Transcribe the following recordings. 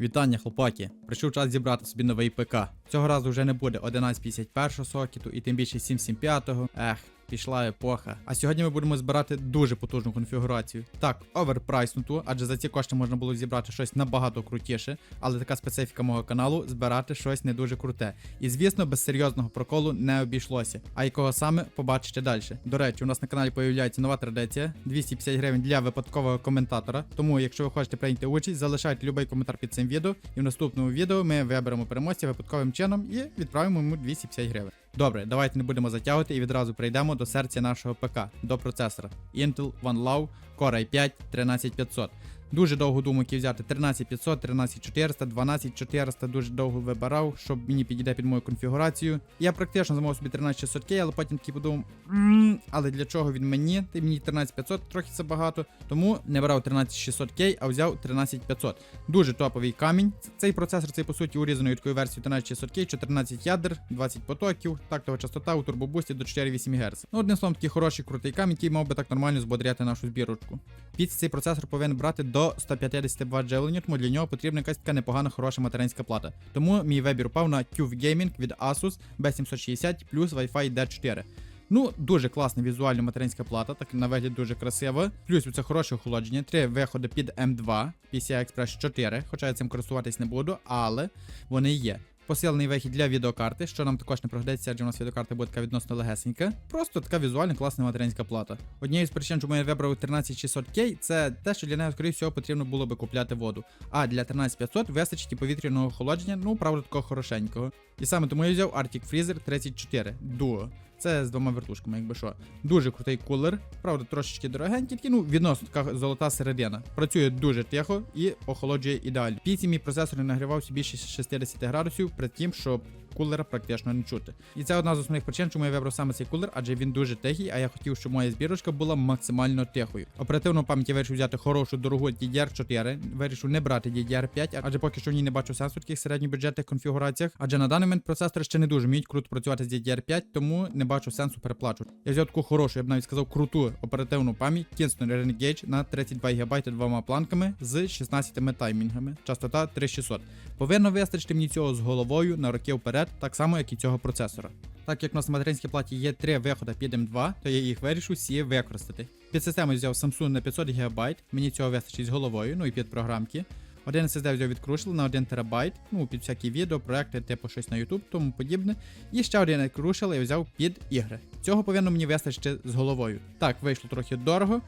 Вітання, хлопаки! Прийшов час зібрати собі новий ПК. Цього разу вже не буде 1151 сокету і тим більше 775. Ех, пішла епоха. А сьогодні ми будемо збирати дуже потужну конфігурацію. Так, оверпрайснуту, адже за ці кошти можна було зібрати щось набагато крутіше, але така специфіка мого каналу збирати щось не дуже круте. І звісно, без серйозного проколу не обійшлося. А якого саме побачите далі. До речі, у нас на каналі появляється нова традиція: 250 гривень для випадкового коментатора. Тому, якщо ви хочете прийняти участь, залишайте будь-який коментар під цим відео, і в наступному відео ми виберемо переможця випадковим чином і відправимо йому 250 гривень. Добре, давайте не будемо затягувати і відразу прийдемо до серця нашого ПК, до процесора Intel One Love Core i5 13500. Дуже довго думав, який взяти 13500, 13400, 12400, дуже довго вибирав, щоб мені підійде під мою конфігурацію. Я практично замовив собі 13600K, але потім такий подумав, «М, але для чого він мені? Ти мені 13500, трохи це багато. Тому не брав 13600K, а взяв 13500. Дуже топовий камінь. Цей процесор, цей по суті урізаної такої версії 13600K, 14 ядер, 20 потоків, тактова частота у турбобусті до 4,8 Гц. Ну, одним словом, такий хороший крутий камінь, який мав би так нормально збодряти нашу збірочку. Під цей процесор повинен брати до 150 Вт живлення, тому для нього потрібна якась така непогана хороша материнська плата. Тому мій вибір упав на QV Gaming від Asus B760 плюс Wi-Fi D4. Ну, дуже класна візуальна материнська плата, так на вигляд дуже красиво. Плюс це хороше охолодження, три виходи під M2, PCI Express 4, хоча я цим користуватись не буду, але вони є. Посилений вихід для відеокарти, що нам також не пригодиться, адже у нас відеокарта буде така відносно легесенька. Просто така візуальна класна материнська плата. Однією з причин, чому я вибрав 13600K, це те, що для неї, скоріше всього, потрібно було би купляти воду. А для 13500 вистачить і повітряного охолодження, ну правда, такого хорошенького. І саме тому я взяв Arctic Freezer 34 Duo. Це з двома вертушками, якби що. Дуже крутий кулер, правда, трошечки дорогенький, ну, відносно така золота середина. Працює дуже тихо і охолоджує ідеально. Піці мій процесор нагрівався більше 60 градусів, при тим, що кулера практично не чути. І це одна з основних причин, чому я вибрав саме цей кулер, адже він дуже тихий, а я хотів, щоб моя збірочка була максимально тихою. Оперативну пам'ять я вирішив взяти хорошу дорогу DDR4, вирішив не брати DDR5, адже поки що в ній не бачу сенсу в таких середньобюджетних конфігураціях, адже на даний момент процесори ще не дуже вміють круто працювати з DDR5, тому не бачу сенсу переплачувати. Я взяв таку хорошу, я б навіть сказав, круту оперативну пам'ять Kingston Renegade на 32 ГБ двома планками з 16 таймінгами, частота 3600. Повинно вистачити мені цього з головою на роки вперед, так само як і цього процесора. Так як у нас на материнській платі є три виходи під M2, то я їх вирішив всі використати. Під систему взяв Samsung на 500 ГБ, мені цього вистачить з головою, ну і під програмки. Один SSD взяв від Crucial на 1 ТБ, ну під всякі відео, проекти, типу щось на YouTube, тому подібне. І ще один Crucial я взяв під ігри. Цього повинно мені вистачити з головою. Так, вийшло трохи дорого.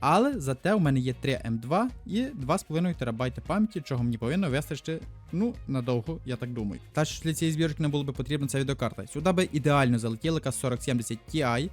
Але зате у мене є 3 М2 і 2,5 ТБ пам'яті, чого мені повинно вистачити, ну, надовго, я так думаю. Та що для цієї збірки не було б потрібна ця відеокарта. Сюди би ідеально залетіла 4070 Ti,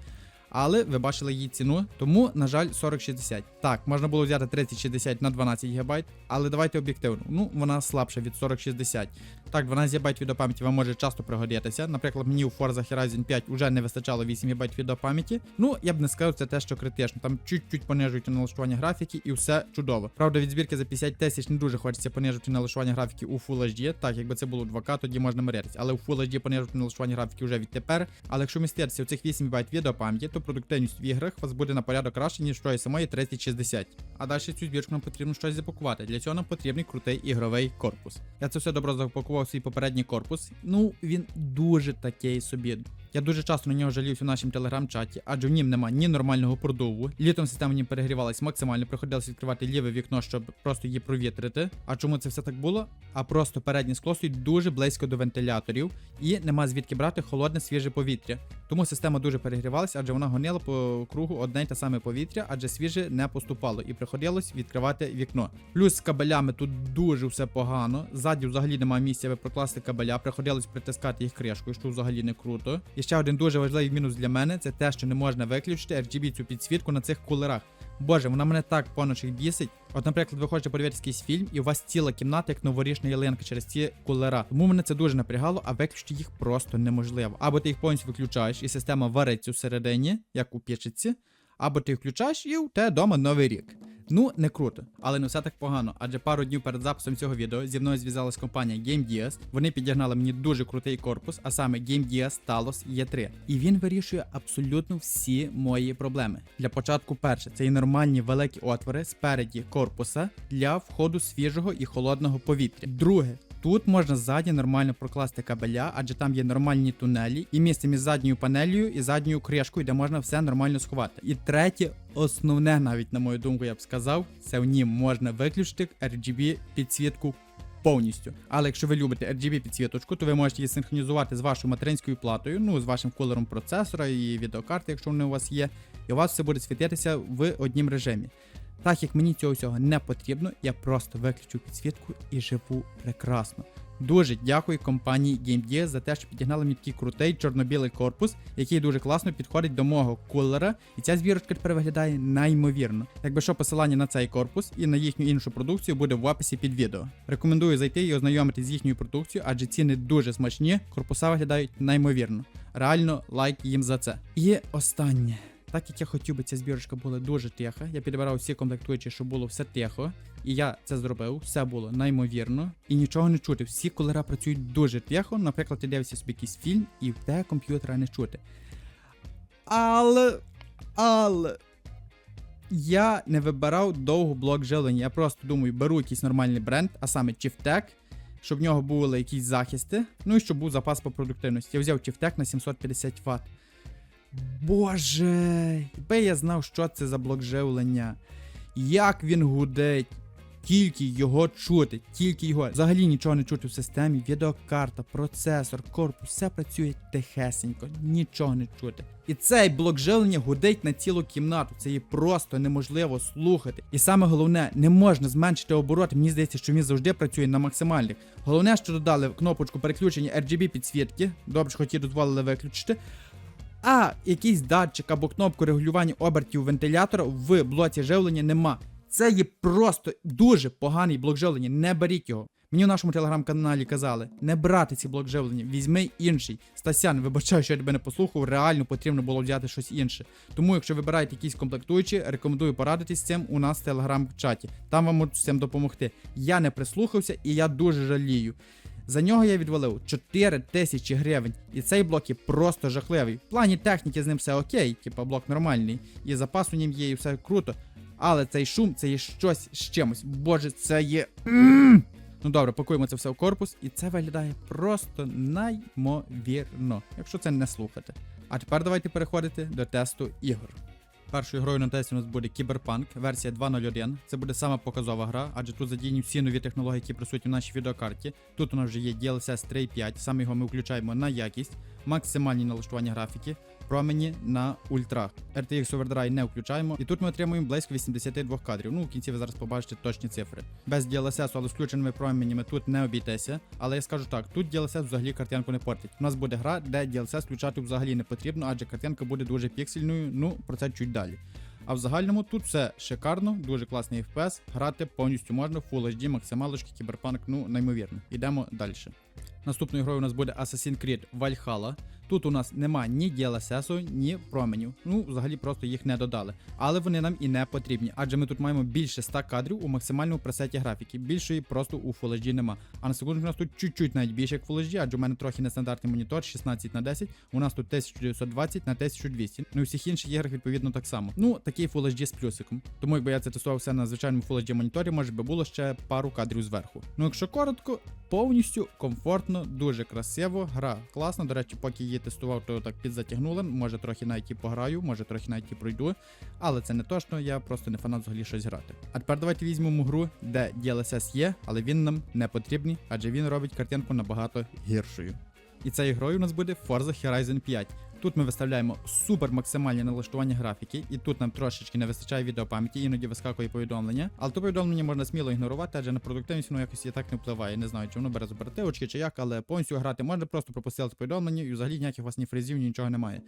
але ви бачили її ціну, тому, на жаль, 4060. Так, можна було взяти 3060 на 12 ГБ, але давайте об'єктивно. Ну, вона слабша від 4060. Так, 12 ГБ відеопам'яті вам може часто пригодитися. Наприклад, мені у Forza Horizon 5 вже не вистачало 8 ГБ відеопам'яті. Ну, я б не сказав, це те, що критично. Там чуть-чуть понижують налаштування графіки і все чудово. Правда, від збірки за 50 тисяч не дуже хочеться понижувати налаштування графіки у Full HD. Так, якби це було 2К, тоді можна миритися. Але у Full HD понижувати налаштування графіки вже відтепер. Але якщо міститися у цих 8 ГБ відеопам'яті, то продуктивність в іграх вас буде на порядок краще, ніж тої самої 3060. А далі цю збірку нам потрібно щось запакувати. Для цього нам потрібний крутий ігровий корпус. Я це все добре запакував свій попередній корпус. Ну, він дуже такий собі. Я дуже часто на нього жалівся в нашому телеграм-чаті, адже в нім немає ні нормального продуву. Літом система в нім перегрівалась максимально, приходилось відкривати ліве вікно, щоб просто її провітрити. А чому це все так було? А просто переднє скло стоїть дуже близько до вентиляторів і нема звідки брати холодне свіже повітря. Тому система дуже перегрівалася, адже вона гонила по кругу одне й те саме повітря, адже свіже не поступало, і приходилось відкривати вікно. Плюс з кабелями тут дуже все погано. Ззаді взагалі немає місця, аби прокласти кабеля, приходилось притискати їх кришкою, що взагалі не круто. І ще один дуже важливий мінус для мене це те, що не можна виключити RGB цю підсвітку на цих кулерах. Боже, вона мене так поночі бісить. От, наприклад, ви хочете подивитися якийсь фільм, і у вас ціла кімната, як новорічна ялинка через ці кулера. Тому мене це дуже напрягало, а виключити їх просто неможливо. Або ти їх повністю виключаєш, і система вариться всередині, як у пічці. Або ти включаєш і у тебе вдома новий рік. Ну, не круто, але не все так погано, адже пару днів перед записом цього відео зі мною зв'язалась компанія GameDias. Вони підігнали мені дуже крутий корпус, а саме GameDias Talos E3. І він вирішує абсолютно всі мої проблеми. Для початку, перше, це і нормальні великі отвори спереді корпуса для входу свіжого і холодного повітря. Друге, Тут можна ззаді нормально прокласти кабеля, адже там є нормальні тунелі, і місце між задньою панелью і задньою кришкою, де можна все нормально сховати. І третє, основне, навіть на мою думку, я б сказав, це в нім можна виключити RGB підсвітку повністю. Але якщо ви любите RGB підсвіточку, то ви можете її синхронізувати з вашою материнською платою, ну з вашим кулером процесора і відеокарти, якщо вони у вас є, і у вас все буде світитися в однім режимі. Так як мені цього всього не потрібно, я просто виключу підсвітку і живу прекрасно. Дуже дякую компанії GameDias за те, що підігнали мені такий крутий чорно-білий корпус, який дуже класно підходить до мого кулера, і ця збірочка тепер виглядає неймовірно. Якби що посилання на цей корпус і на їхню іншу продукцію буде в описі під відео. Рекомендую зайти і ознайомитись з їхньою продукцією, адже ціни дуже смачні, корпуса виглядають неймовірно. Реально лайк їм за це. І останнє. Так як я хотів би ця збірочка була дуже тиха, я підбирав всі комплектуючі, щоб було все тихо. І я це зробив, все було неймовірно. І нічого не чути. Всі колера працюють дуже тихо. Наприклад, ти дивишся собі якийсь фільм, і в те комп'ютера не чути. Але. Але. Я не вибирав довгу блок живлення. Я просто думаю, беру якийсь нормальний бренд, а саме Chieftec, щоб в нього були якісь захисти. Ну і щоб був запас по продуктивності. Я взяв Chieftec на 750 Вт. Боже, якби я знав, що це за блок живлення, як він гудить, тільки його чути, тільки його. Взагалі нічого не чути в системі. Відеокарта, процесор, корпус, все працює тихесенько, нічого не чути. І цей блок живлення гудить на цілу кімнату. Це її просто неможливо слухати. І саме головне, не можна зменшити обороти. Мені здається, що він завжди працює на максимальних. Головне, що додали кнопочку переключення RGB підсвітки. Добре, що хоті дозволили виключити. А якийсь датчик або кнопку регулювання обертів вентилятора в блоці живлення нема. Це є просто дуже поганий блок живлення. Не беріть його. Мені в нашому телеграм-каналі казали, не брати ці блок живлення, візьми інший. Стасян, вибачаю, що я тебе не послухав, реально потрібно було взяти щось інше. Тому, якщо вибираєте якісь комплектуючі, рекомендую порадитись з цим у нас в телеграм-чаті. Там вам можуть з цим допомогти. Я не прислухався і я дуже жалію. За нього я відвалив 4 тисячі гривень, і цей блок є просто жахливий. В плані техніки з ним все окей, типа блок нормальний, і запас у нім є, і все круто. Але цей шум це є щось з чимось. Боже, це є. Ну добре, пакуємо це все в корпус, і це виглядає просто неймовірно, якщо це не слухати. А тепер давайте переходити до тесту ігор. Першою грою на тесті у нас буде Кіберпанк, версія 2.0.1. Це буде сама показова гра, адже тут задіяні всі нові технології, які присутні в нашій відеокарті. Тут у нас вже є DLSS 3.5, саме його ми включаємо на якість, максимальні налаштування графіки, промені на ультрах. RTX Overdrive не включаємо, і тут ми отримуємо близько 82 кадрів. Ну, в кінці ви зараз побачите точні цифри. Без DLSS, але з включеними променями тут не обійтеся. Але я скажу так, тут DLSS взагалі картинку не портить. У нас буде гра, де DLSS включати взагалі не потрібно, адже картинка буде дуже піксельною. Ну, про це чуть далі. А в загальному тут все шикарно, дуже класний FPS. Грати повністю можна, Full HD, максималочки, кіберпанк, ну неймовірно. Йдемо далі. Наступною грою у нас буде Assassin's Creed Valhalla. Тут у нас нема ні DLSS, ні променів. Ну, взагалі просто їх не додали. Але вони нам і не потрібні, адже ми тут маємо більше 100 кадрів у максимальному пресеті графіки. Більшої просто у Full HD нема. А на секунду у нас тут чуть-чуть навіть більше як Full HD, адже у мене трохи нестандартний монітор 16 на 10 У нас тут 1920 на 1200. Ну і всіх інших іграх відповідно так само. Ну, такий Full HD з плюсиком. Тому якби я це тестував на звичайному Full HD моніторі, може би було ще пару кадрів зверху. Ну, якщо коротко, повністю комфортно, дуже красиво. Гра класна. До речі, поки її тестував, то так підзатягнули. Може трохи навіть і пограю, може трохи навіть і пройду. Але це не точно, я просто не фанат взагалі щось грати. А тепер давайте візьмемо гру, де DLSS є, але він нам не потрібний, адже він робить картинку набагато гіршою. І цією грою у нас буде Forza Horizon 5. Тут ми виставляємо супер максимальні налаштування графіки, і тут нам трошечки не вистачає відеопам'яті, іноді вискакує повідомлення. Але то повідомлення можна сміло ігнорувати, адже на продуктивність воно якось і так не впливає. Не знаю, чи воно бере з оперативочки чи як, але повністю грати можна просто пропустити повідомлення, і взагалі ніяких у вас ні нічого немає.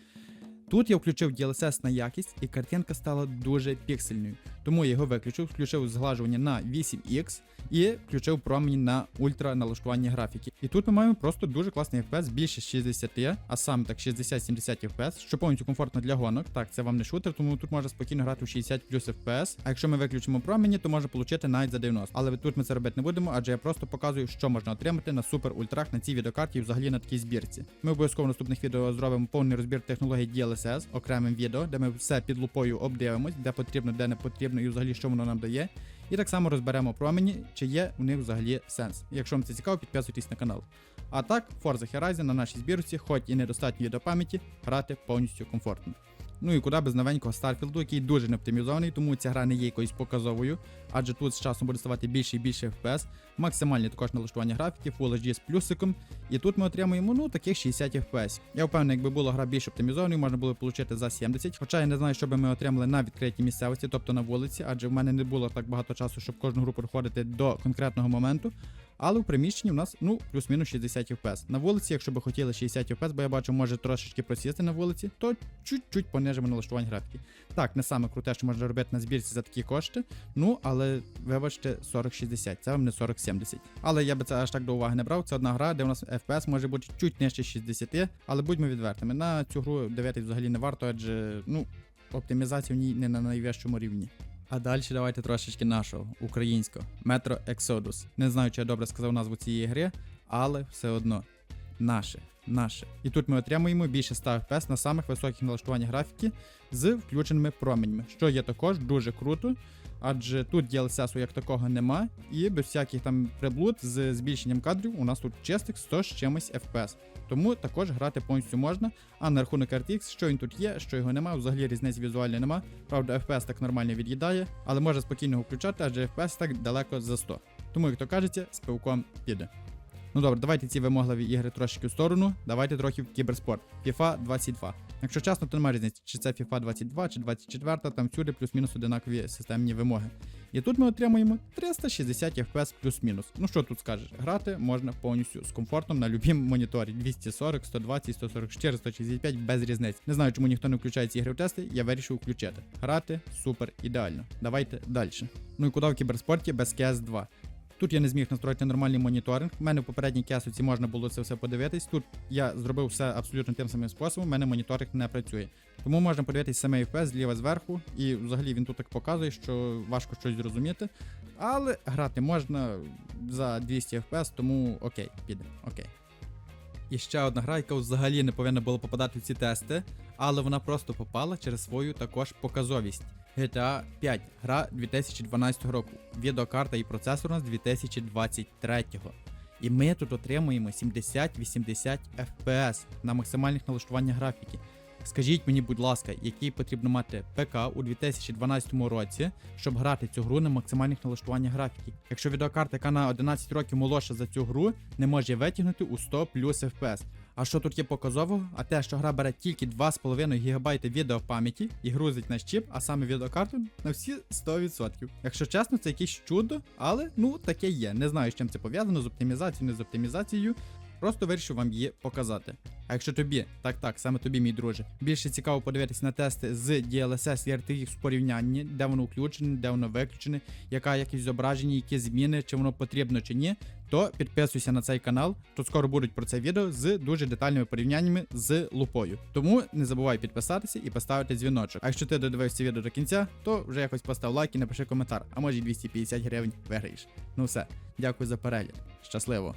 Тут я включив DLSS на якість, і картинка стала дуже піксельною. Тому я його виключив, включив зглажування на 8X і включив промені на ультра налаштування графіки. І тут ми маємо просто дуже класний FPS, більше 60, а саме так 60-70 FPS, що повністю комфортно для гонок. Так, це вам не шутер, тому тут можна спокійно грати у 60 плюс FPS. А якщо ми виключимо промені, то можна отримати навіть за 90. Але тут ми це робити не будемо, адже я просто показую, що можна отримати на супер ультрах на цій відеокарті і взагалі на такій збірці. Ми обов'язково в наступних відео зробимо повний розбір технологій DLSS окремим відео, де ми все під лупою обдивимось, де потрібно, де не потрібно, і взагалі що воно нам дає. І так само розберемо промені, чи є у них взагалі сенс. Якщо вам це цікаво, підписуйтесь на канал. А так, Forza Horizon на нашій збірці, хоч і недостатньо відеопам'яті, грати повністю комфортно. Ну і куди без новенького Старфілду, який дуже не оптимізований, тому ця гра не є якоюсь показовою, адже тут з часом буде ставати більше і більше FPS, максимальні також налаштування графіки, Full HD з плюсиком, і тут ми отримуємо ну таких 60 FPS. Я впевнений, якби була гра більш оптимізованою, можна було б отримати за 70, хоча я не знаю, що би ми отримали на відкритій місцевості, тобто на вулиці, адже в мене не було так багато часу, щоб кожну групу проходити до конкретного моменту. Але в приміщенні у нас ну плюс-мінус 60 FPS. На вулиці, якщо би хотіли 60 FPS, бо я бачу, може трошечки просісти на вулиці, то чуть-чуть понижимо налаштування графіки. Так, не саме круте, що можна робити на збірці за такі кошти. Ну, але вибачте, 40-60, це вам не 40-70. Але я би це аж так до уваги не брав. Це одна гра, де у нас FPS може бути чуть нижче 60, але будьмо відвертими. На цю гру дивитись взагалі не варто, адже ну, оптимізація в ній не на найвищому рівні. А далі давайте трошечки нашого українського Metro Exodus. Не знаю, чи я добре сказав назву цієї гри, але все одно наше. Наше. І тут ми отримуємо більше 100 FPS на самих високих налаштуваннях графіки з включеними променями, що є також дуже круто, адже тут DLSS як такого нема, і без всяких там приблуд з збільшенням кадрів у нас тут чистих 100 з чимось FPS. Тому також грати повністю можна. А на рахунок RTX, що він тут є, що його немає, взагалі різниці візуальні нема. Правда, FPS так нормально від'їдає, але може спокійно включати, адже FPS так далеко за 100. Тому, як то кажеться, з пивком піде. Ну добре, давайте ці вимогливі ігри трошки в сторону. Давайте трохи в кіберспорт. FIFA 22. Якщо чесно, то немає різниці, чи це FIFA 22, чи 24, там всюди плюс-мінус одинакові системні вимоги. І тут ми отримуємо 360 FPS плюс-мінус. Ну що тут скажеш? Грати можна повністю з комфортом на любім моніторі. 240, 120, 144, 165 без різниць. Не знаю, чому ніхто не включає ці ігри в тести, я вирішив включити. Грати супер ідеально. Давайте далі. Ну і куди в кіберспорті без CS 2? Тут я не зміг настроїти нормальний моніторинг. У мене в попередній кесоці можна було це все подивитись. Тут я зробив все абсолютно тим самим способом, у мене моніторинг не працює. Тому можна подивитись саме FPS зліва зверху, і взагалі він тут так показує, що важко щось зрозуміти. Але грати можна за 200 FPS, тому окей, піде, окей. І ще одна гра, яка взагалі не повинна була попадати в ці тести, але вона просто попала через свою також показовість. GTA 5, гра 2012 року. Відеокарта і процесор у нас 2023. І ми тут отримуємо 70-80 FPS на максимальних налаштуваннях графіки. Скажіть мені, будь ласка, який потрібно мати ПК у 2012 році, щоб грати цю гру на максимальних налаштуваннях графіки. Якщо відеокарта, яка на 11 років молодша за цю гру, не може витягнути у 100 плюс FPS. А що тут є показового? А те, що гра бере тільки 2,5 ГБ відеопам'яті і грузить на щіп, а саме відеокарту на всі 100%. Якщо чесно, це якесь чудо, але ну таке є. Не знаю, з чим це пов'язано, з оптимізацією, не з оптимізацією. Просто вирішив вам її показати. А якщо тобі, так так, саме тобі, мій друже, більше цікаво подивитися на тести з DLSS і RTX в порівнянні, де воно включене, де воно виключене, яка якість зображення, які зміни, чи воно потрібно чи ні, то підписуйся на цей канал. Тут скоро будуть про це відео з дуже детальними порівняннями з лупою. Тому не забувай підписатися і поставити дзвіночок. А якщо ти додивився відео до кінця, то вже якось постав лайк і напиши коментар, а може 250 гривень виграєш. Ну все, дякую за перегляд. Щасливо!